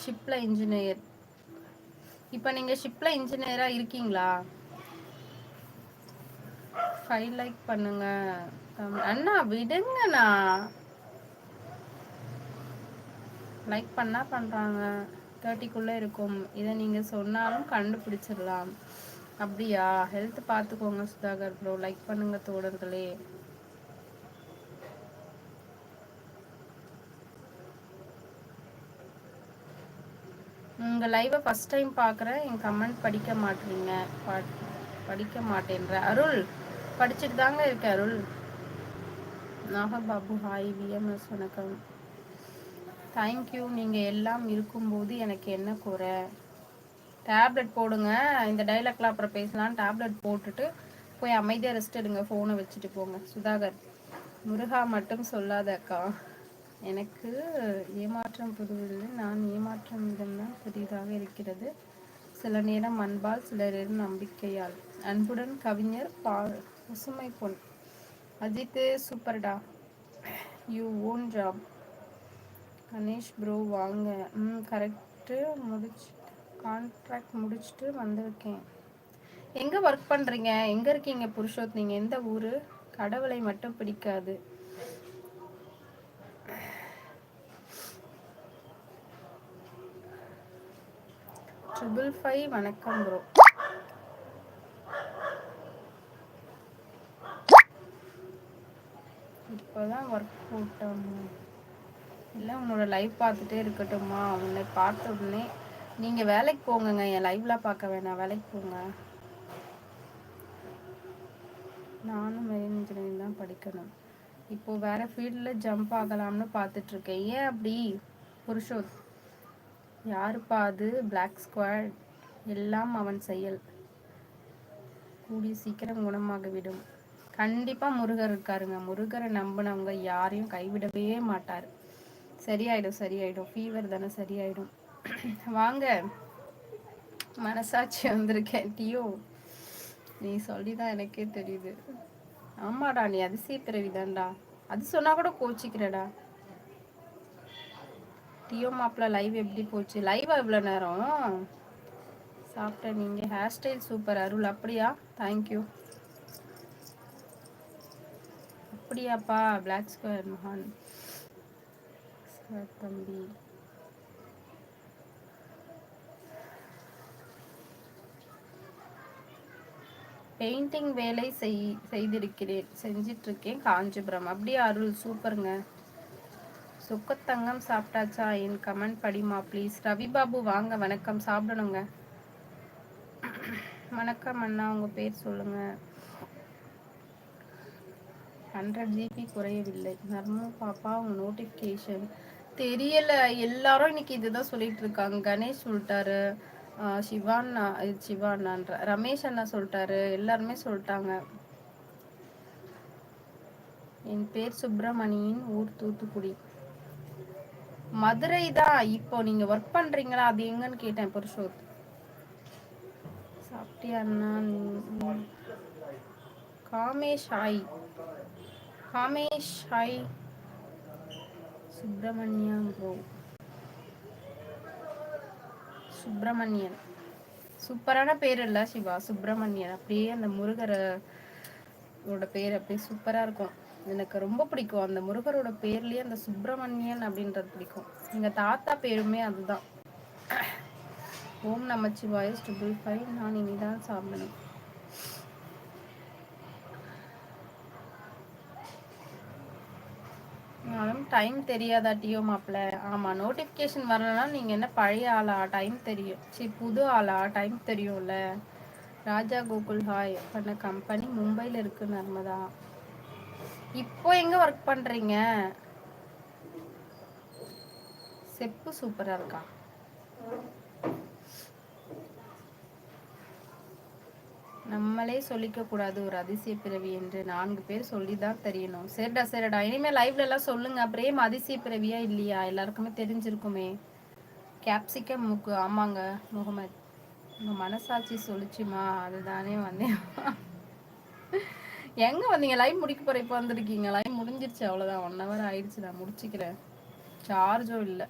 ஷிப்ல engineer இப்போ நீங்க ஷிப்ல இன்ஜினியரா இருக்கீங்களா? ஃபைல் லைக் பண்ணுங்க. அண்ணா விடுங்கண்ணா. லைக் பண்ணா பண்றாங்க. தேர்ட்டிக்குள்ள இருக்கும். இதை நீங்க சொன்னாலும் கண்டுபிடிச்சிடலாம். அப்படியா? ஹெல்த் பார்த்துக்கோங்க சுதாகர் ப்ரோ லைக் பண்ணுங்க தோழர்களே. உங்கள் லைவை ஃபர்ஸ்ட் டைம் பார்க்குறேன் என் கமெண்ட் படிக்க மாட்டீங்க. படிக்க மாட்டேன்ற. அருள் படிச்சுட்டு தாங்க இருக்க அருள். நாகபாபு ஹாய் விஎம்எஸ் வணக்கம். தேங்க்யூ நீங்கள் எல்லாம் இருக்கும்போது எனக்கு என்ன குறை? டேப்லெட் போடுங்க. இந்த டைலாக்லாம் அப்புறம் பேசலாம் டேப்லெட் போட்டுட்டு போய் அமைதியாக ரெஸ்ட் எடுங்க. ஃபோனை வச்சுட்டு போங்க. சுதாகர் முருகா மட்டும் சொல்லாத அக்கா. எனக்கு ஏமாற்றம் புதுவில்லை. நான் ஏமாற்றம் விதம்தான் புதிதாக இருக்கிறது. சில நேரம் அன்பால் சில நேரம் நம்பிக்கையால். அன்புடன் கவிஞர் பா பசுமை பொன். அஜித் சூப்பர்டா. You own job Ganesh bro வாங்க. ம் கரெக்டு முடிச்சு கான்ட்ராக்ட் முடிச்சுட்டு வந்திருக்கேன். எங்கே ஒர்க் பண்ணுறீங்க எங்கே இருக்கீங்க புருஷோத்? நீங்கள் எந்த ஊர்? கடவுளை மட்டும் பிடிக்காது. ட்ரிபிள் ஃபைவ் வணக்கம் ப்ரோ இப்போதான் ஒர்க் போட்டோம். இல்லை உன்னோட லைவ் பார்த்துட்டே இருக்கட்டுமா உன்னை பார்த்த உடனே நீங்கள் வேலைக்கு போங்கங்க. என் லைவ்லாம் பார்க்க வேணாம். வேலைக்கு போங்க. நானும் மெயின் இன்ஜினியரிங் தான் படிக்கணும். இப்போது வேற ஃபீல்டில் ஜம்ப் ஆகலாம்னு பார்த்துட்ருக்கேன் ஏன் அப்படி? புருஷோத். யாருப்பா அது? பிளாக் ஸ்குவாட் எல்லாம் அவன் செயல். கூடி சீக்கிரம் குணமாகிவிடும் கண்டிப்பாக முருகர் இருக்காருங்க. முருகரை நம்பினவங்க யாரையும் கைவிடவே மாட்டார். சரியாயிடும் சரியாயிடும். ஃபீவர் தானே சரியாயிடும். வாங்க. மனசாட்சி வந்திருக்கேன். டியோ நீ சொல்லி தான் எனக்கே தெரியுது. ஆமாடா நீ அதிசய பிறவிதான்டா. அது சொன்னால் கூட கோச்சிக்கிறடா. டியோ மாப்பிள்ள லைவ் எப்படி போச்சு? லைவா இவ்வளோ நேரம்? சாப்பிட்டேன் நீங்கள் ஹேர் ஸ்டைல் சூப்பர் அருள். அப்படியா? தேங்க்யூ அப்படியாப்பா? பிளாக் ஸ்கொயர் மகான். சார் தம்பி. பெயிண்டிங் வேலை செய் செய்திருக்கிறேன். செஞ்சிட்ருக்கேன் காஞ்சிபுரம். அப்படியே அருள்? சூப்பருங்க சுக்கத்தங்கம் சாப்பிட்டாச்சா? என் கமெண்ட் படிமா ப்ளீஸ் ரவி பாபு வாங்க. வணக்கம். சாப்பிடணுங்க. வணக்கம் அண்ணா. உங்கள் பேர் சொல்லுங்க. ஹண்ட்ரட் ஜிபி குறையவில்லை. நர்மோ பாப்பா உங்க நோட்டிஃபிகேஷன் தெரியல. எல்லாரும் இன்னைக்கு இதுதான் சொல்லிட்டு இருக்காங்க. கணேஷ் சொல்லிட்டாரு. ஆஹ் இது சிவான்னான்ற ரமேஷ் அண்ணா சொல்லிட்டாரு. எல்லாருமே சொல்லிட்டாங்க. என் பேர் சுப்பிரமணியின் ஊர் தூத்துக்குடி. மதுரை தான் இப்போ நீங்க ஒர்க் பண்றீங்களா? அது எங்கன்னு கேட்டேன் புருஷோத் சாப்பிட்டியா அண்ணா? Kamesh hi Kamesh hi Subramaniam. Bro Subramanian. சூப்பரான பேர் இல்ல சிவா? சுப்பிரமணியன். அப்படியே அந்த முருகரோட ஓட பேர் அப்படியே சூப்பரா இருக்கும். எனக்கு ரொம்ப பிடிக்கும். அந்த முருகரோட பேர்லயே அந்த சுப்பிரமணியன் அப்படின்றது பிடிக்கும். எங்க தாத்தா பேருமே அதுதான். ஓம் நமச்சிவாய் ட்ரிபிள் ஃபைவ் நான் இனிதான் சாப்பிடணும். டைம் தெரியாதா டியோ மாப்பிள்ள. ஆமா நோட்டிஃபிகேஷன் வரலன்னா நீங்க என்ன பழைய ஆளா? டைம் தெரியும். சரி புது ஆளா? டைம் தெரியும்ல. ராஜா கோகுல் ஹாய். பண்ண கம்பெனி மும்பைல இருக்கு நர்மதா. இப்போ எங்க ஒர்க் பண்றீங்க? செப்பு சூப்பரா இருக்கா? நம்மளே சொல்லிக்க கூடாது ஒரு அதிசய பிறவி என்று நான்கு பேர் சொல்லிதான் தெரியணும். சரிடா சரிடா. இனிமே லைவ்ல எல்லாம் சொல்லுங்க. பிரேம் அதிசய பிறவியா இல்லையா? எல்லாருக்குமே தெரிஞ்சிருக்குமே. கேப்சிகம் மூக்கு. ஆமாங்க முகமது. உங்க மனசாட்சி சொல்லுச்சுமா? அதுதானே வந்தேன். எங்க வந்தீங்க? லைவ் முடிக்க போற இப்போ வந்திருக்கீங்க. லைவ் முடிஞ்சிருச்சு அவ்வளவுதான். ஒன் ஹவர் ஆயிடுச்சு நான் முடிச்சுக்கிறேன். சார்ஜும் இல்லை.